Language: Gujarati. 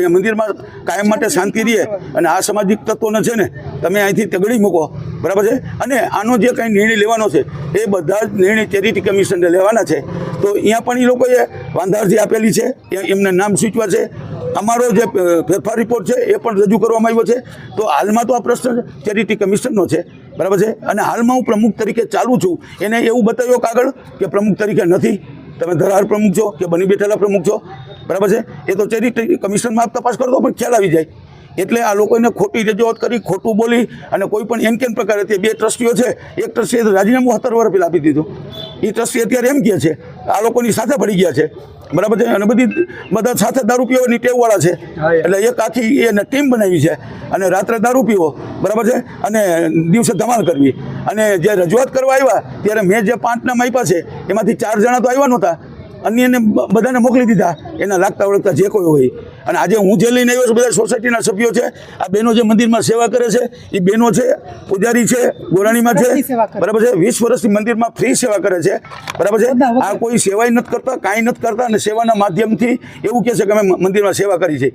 અહીંયા મંદિરમાં કાયમ માટે શાંતિ રહે અને આ સામાજિક તત્વોને છે ને તમે અહીંથી તગડી મૂકો. બરાબર છે? અને આનો જે કંઈ નિર્ણય લેવાનો છે, એ બધા જ નિર્ણય ચેરિટી કમિશનને લેવાના છે. તો અહીંયા પણ એ લોકોએ વાંધારજી આપેલી છે એમને નામ સૂચવા છે. અમારો જે ફેરફાર રિપોર્ટ છે, એ પણ રજૂ કરવામાં આવ્યો છે. તો હાલમાં તો આ પ્રશ્ન ચેરિટી કમિશનનો છે. બરાબર છે? અને હાલમાં હું પ્રમુખ તરીકે ચાલુ છું. એને એવું બતાવ્યો કાગળ કે પ્રમુખ તરીકે નથી. તમે ધરાર પ્રમુખ છો કે બની બેઠેલા પ્રમુખ છો? બરાબર છે? એ તો ચેરિટી કમિશનમાં આપ તપાસ કરો પણ ખ્યાલ આવી જાય. એટલે આ લોકોને ખોટી રજૂઆત કરી, ખોટું બોલી અને કોઈ પણ એમ કેમ પ્રકારે તે બે ટ્રસ્ટીઓ છે, એક ટ્રસ્ટીએ રાજીનામું હતર વર્ષ આપી દીધું. એ ટ્રસ્ટી અત્યારે એમ કહે છે, આ લોકોની સાથે પડી ગયા છે. બરાબર છે? અને બધી બધા સાથે દારૂ પીવાની ટેવવાળા છે. એટલે એક આખી એને ટીમ બનાવી છે. અને રાત્રે દારૂ પીવો. બરાબર છે? અને દિવસે ધમાલ કરવી. અને જે રજૂઆત કરવા આવ્યા ત્યારે મેં જે પાંચ નામ આપ્યા છે એમાંથી ચાર જણા તો આવ્યા નહોતા. અન્યને બધાને મોકલી દીધા. એના લાગતા ઓળખતા જે કોઈ હોય. અને આજે હું જે લઈને આવ્યો છું બધા સોસાયટીના સભ્યો છે આ બહેનો જે મંદિરમાં સેવા કરે છે એ બહેનો છે પૂજારી છે ગોરાણીમાં છે. બરાબર છે? વીસ વર્ષથી મંદિરમાં ફ્રી સેવા કરે છે બરાબર છે? આ કોઈ સેવાય નથી કરતા કાંઈ નથી કરતા અને સેવાના માધ્યમથી એવું કહે છે કે અમે મંદિરમાં સેવા કરી છે.